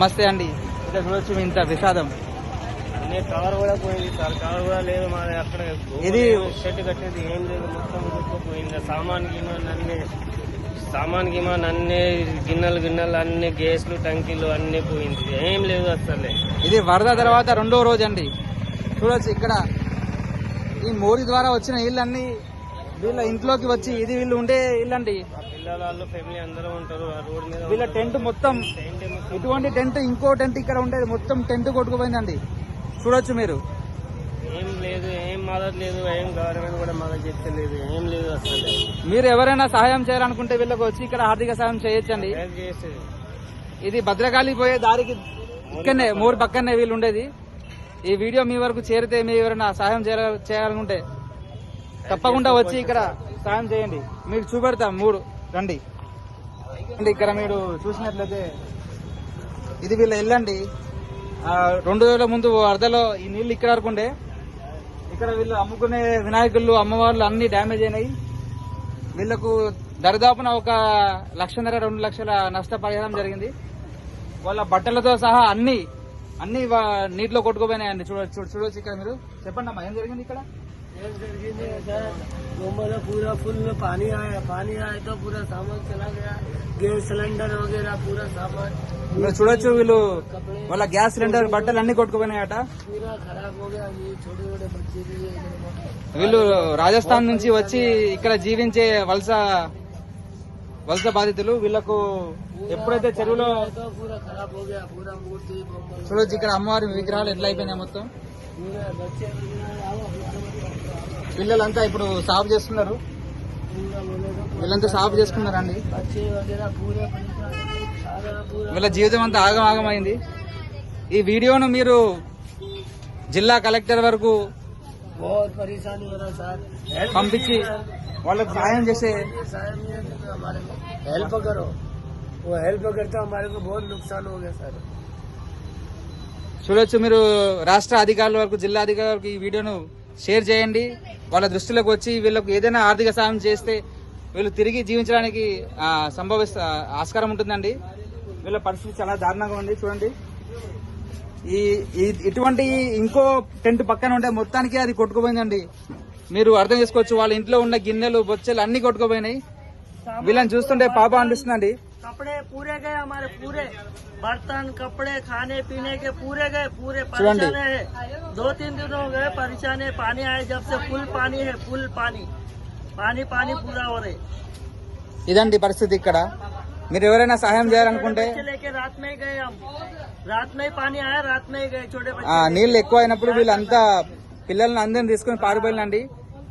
మస్తే అండి. ఇక్కడ చూడొచ్చు ఇంత విషాదం. కవర్ కూడా పోయింది సార్ కవర్ కూడా లేదు మా అక్కడ. ఇది- షెడ్ కట్టేది ఏం లేదు మొత్తం పోయింది సామాన్ గిన్నెలు అన్ని సామాన్ గిమాన్ అన్ని గిన్నెలు గిన్నెలు అన్ని గ్యాస్లు టంకీలు అన్ని పోయింది. ఏం లేదు అసలే. ఇది వరద తర్వాత రెండో రోజు అండి. చూడొచ్చు ఇక్కడ ఈ మోరీ ద్వారా వచ్చిన నీళ్ళన్నీ వీళ్ళ ఇంట్లోకి వచ్చి ఇది వీళ్ళు ఉండే ఇల్లండి. పిల్లల ఫ్యామిలీ అందరూ ఉంటారు ఆ రోడ్ మీద వీళ్ళ టెంట్ మొత్తం ఇటువంటి టెంట్ ఇంకో టెంట్ ఇక్కడ ఉండేది మొత్తం టెంట్ కొట్టుకుపోయిందండి. చూడొచ్చు మీరు. ఏం లేదు ఏం లేదు ఏం గవర్నమెంట్ కూడా మదత్ చేస్తలేదు ఏం లేదు అసలు. మీరు ఎవరైనా సహాయం చేయాలనుకుంటే వీళ్ళకి వచ్చి ఇక్కడ ఆర్థిక సహాయం చేయొచ్చండి. ఇది భద్రకాళి పోయే దారికి ఇక్కడనే మూడు పక్కనే. వీళ్ళు ఉండేది. ఈ వీడియో మీ వరకు చేరితే మీ ఎవరైనా సహాయం చేయాల- చేయాలనుకుంటే తప్పకుండా వచ్చి ఇక్కడ సహాయం చేయండి. మీకు చూపెడతాం మూడు. రండి. ఇక్కడ మీరు చూసినట్లయితే ఇది వీళ్ళ ఇల్లండి రెండు వేల ముందు అర్ధలో ఈ నీళ్ళు ఇక్కడ వరకు ఉండే. ఇక్కడ వీళ్ళు అమ్ముకునే వినాయకులు అమ్మవార్లు అన్ని డ్యామేజ్ అయినాయి. వీళ్ళకు దరిదాపున ఒక లక్షన్నర రెండు లక్షల నష్టపరిహారం జరిగింది. వాళ్ళ బట్టలతో సహా అన్ని అన్ని నీటిలో కొట్టుకుపోయినాయండి. చూడొచ్చు చూడ చూడొచ్చు ఇక్కడ మీరు. చెప్పండి అమ్మా ఏం జరిగింది ఇక్కడ? मुंबई में पूरा फुल में पानी आया पानी आया तो पूरा सामान चला गया गैस सिलेंडर वगैरह पूरा सामान మీరు చూడొచ్చు వీళ్ళు వాళ్ళ గ్యాస్ సిలిండర్ బట్టలు అన్ని కొట్టుకుపోయినాయట पूरा खराब हो गया ये छोटे छोटे बच्चे भी है इधर में। వీళ్ళు రాజస్థాన్ నుంచి వచ్చి ఇక్కడ జీవించే వలస వలస బాధితులు వీళ్ళకు ఎప్పుడైతే చెరువులో तो पूरा खराब हो गया पूरा मूर्ति बम्बल చూడొచ్చు ఇక్కడ అమ్మవారి విగ్రహాలు ఎట్లా అయిపోయినాయి మొత్తం పిల్లలంతా ఇప్పుడు సాఫ్ చేస్తున్నారు. వీళ్ళంతా సాఫ్ చేసుకున్నారండి. వీళ్ళ జీవితం అంతా ఆగమాగమైంది. ఈ వీడియోను మీరు జిల్లా కలెక్టర్ వరకు పంపించి వాళ్ళకి సాయం చేసే హెల్ప్ హెల్ప్ నుక్సాన్ చూడొచ్చు మీరు రాష్ట్ర అధికారుల వరకు జిల్లా అధికారుల వరకు ఈ వీడియోను షేర్ చేయండి. వాళ్ళ దృష్టిలోకి వచ్చి వీళ్ళకు ఏదైనా ఆర్థిక సాయం చేస్తే వీళ్ళు తిరిగి జీవించడానికి ఆ, ఆస్కారం ఉంటుందండి. వీళ్ళ పరిస్థితి చాలా దారుణంగా ఉంది. చూడండి. ఈ ఈ- ఇటువంటి ఇంకో టెంట్ పక్కన ఉంటే మొత్తానికి అది కొట్టుకుపోయిందండి. మీరు అర్థం చేసుకోవచ్చు వాళ్ళ ఇంట్లో ఉన్న గిన్నెలు బొచ్చెలు అన్ని కొట్టుకుపోయినాయి. వీళ్ళని చూస్తుంటే పాప అనిపిస్తుందండి. कपड़े पूरे गए हमारे पूरे बर्तन कपड़े खाने पीने के पूरे गए पूरे चुरंडी। परेशान है दो तीन दिन हो गए परेशान है पानी आए जब से फुल पानी है फुल पानी पानी पानी पूरा हो रहे ఇదండి పరిస్థితి ఇక్కడ మీరు ఎవరైనా సహాయం చేయాలనుకుంటే बच्चे लेके रात में ही गए हम रात में ही पानी आया रात में ही गए छोटे बच्चे ఆ నీళ్లు ఎక్కువ అయినప్పుడు వీళ్ళంతా పిల్లల్ని అందరిని తీసుకుని పారిపోయినండి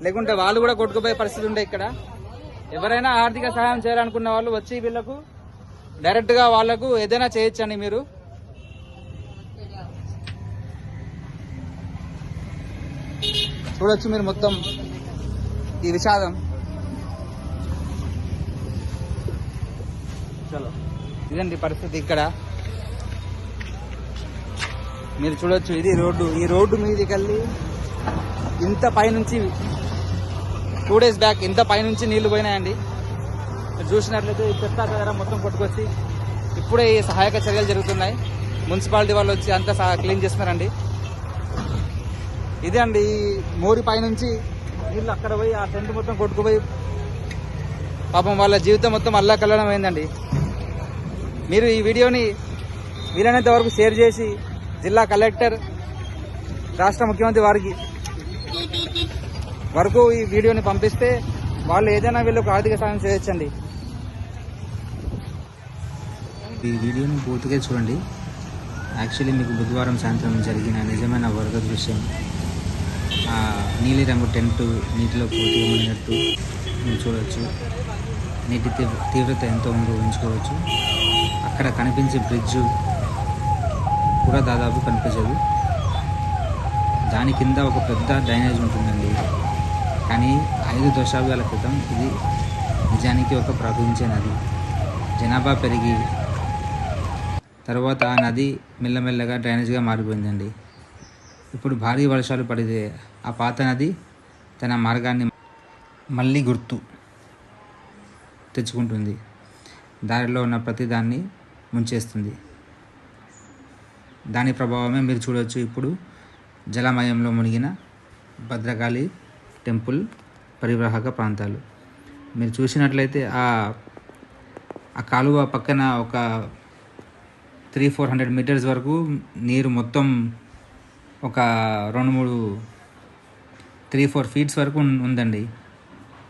లేకుంటే వాళ్ళు కూడా కొట్టుకుపోయే పరిస్థితి ఉండే ఇక్కడ ఎవరైనా ఆర్థిక సహాయం చేయాలనుకున్న వాళ్ళు వచ్చి వీళ్ళకు డైరెక్ట్గా వాళ్ళకు ఏదైనా చేయొచ్చండి మీరు? చూడొచ్చు మీరు మొత్తం ఈ విషాదం. చలో. ఇదండి పరిస్థితి ఇక్కడ. మీరు చూడొచ్చు ఇది రోడ్డు. ఈ రోడ్డు మీదకి వెళ్ళి ఇంత పైనుంచి టూ డేస్ బ్యాక్ ఇంత పైనుంచి నీళ్ళు పోయినాయండి. మీరు చూసినట్లయితే ఈ చెత్త దగ్గర మొత్తం కొట్టుకొచ్చి ఇప్పుడే ఈ సహాయక చర్యలు జరుగుతున్నాయి. మున్సిపాలిటీ వాళ్ళు వచ్చి అంతా సహా- క్లీన్ చేస్తున్నారండి. ఇదే అండి ఈ మోరి పైనుంచి నీళ్ళు అక్కడ పోయి ఆ టెంట్ మొత్తం కొట్టుకుపోయి పాపం వాళ్ళ జీవితం మొత్తం అల్లా కల్లడం అయిందండి. మీరు ఈ వీడియోని వీలైనంత వరకు షేర్ చేసి జిల్లా కలెక్టర్ రాష్ట్ర ముఖ్యమంత్రి వారికి వరకు ఈ వీడియోని పంపిస్తే వాళ్ళు ఏదైనా వీళ్ళకు ఆర్థిక సాయం చేయొచ్చండి. ఈ వీడియోని పూర్తిగా చూడండి. యాక్చువల్లీ మీకు బుధవారం సాయంత్రం జరిగిన నిజమైన వరద దృశ్యం నీలిరంగు టెంట్ నీటిలో పూర్తిగా మునిగినట్టు మీరు చూడవచ్చు నీటి తీవ్ర- తీవ్రత ఎంతో ఉందో ఊహించుకోవచ్చు. అక్కడ కనిపించే బ్రిడ్జ్ కూడా దాదాపు కనిపించదు. దాని కింద ఒక పెద్ద డ్రైనేజ్ ఉంటుందండి. కానీ ఐదు దశాబ్దాల క్రితం ఇది నిజానికి ఒక ప్రవహించే నది. జనాభా పెరిగి తర్వాత ఆ నది మెల్లమెల్లగా డ్రైనేజ్గా మారిపోయిందండి. ఇప్పుడు భారీ వర్షాలు పడితే ఆ పాత నది తన మార్గాన్ని మళ్ళీ గుర్తు తెచ్చుకుంటుంది. దారిలో ఉన్న ప్రతిదాన్ని ముంచేస్తుంది. దాని ప్రభావమే మీరు చూడవచ్చు ఇప్పుడు జలమయంలో మునిగిన భద్రకాళి టెంపుల్ పరివాహక ప్రాంతాలు. మీరు చూసినట్లయితే ఆ ఆ కాలువ పక్కన ఒక త్రీ ఫోర్ హండ్రెడ్ మీటర్స్ వరకు నీరు మొత్తం ఒక రెండు మూడు త్రీ ఫోర్ ఫీట్స్ వరకు ఉందండి.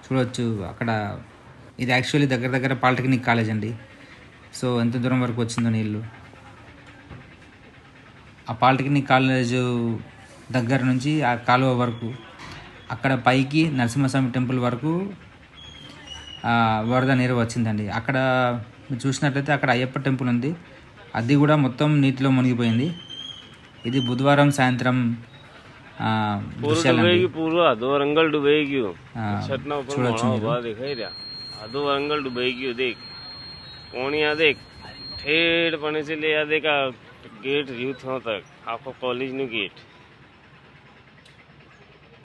చూడవచ్చు అక్కడ. ఇది యాక్చువల్లీ దగ్గర దగ్గర పాలిటెక్నిక్ కాలేజ్ అండి. సో ఎంత దూరం వరకు వచ్చిందో నీళ్ళు ఆ పాలిటెక్నిక్ కాలేజ్ దగ్గర నుంచి ఆ కాలువ వరకు అక్కడ పైకి నరసింహస్వామి టెంపుల్ వరకు వరద నీరు వచ్చిందండి. అక్కడ మీరు చూసినట్లయితే అక్కడ అయ్యప్ప టెంపుల్ ఉంది. అది కూడా మొత్తం నీటిలో మునిగిపోయింది ఇది బుధవారం సాయంత్రం ఆ, దృశ్యాలండి डुबेगी पूरा दो रंगल डुबेगी ఆ, छटना ऊपर చూడొచ్చు मोड़ा మీరు हुआ दिखाई दिया आ दो रंगल डुबेगी देख कोणिया देख ठेठ पने से ले आ देखा गेट यूथ हो तक आपको कॉलेज नु गेट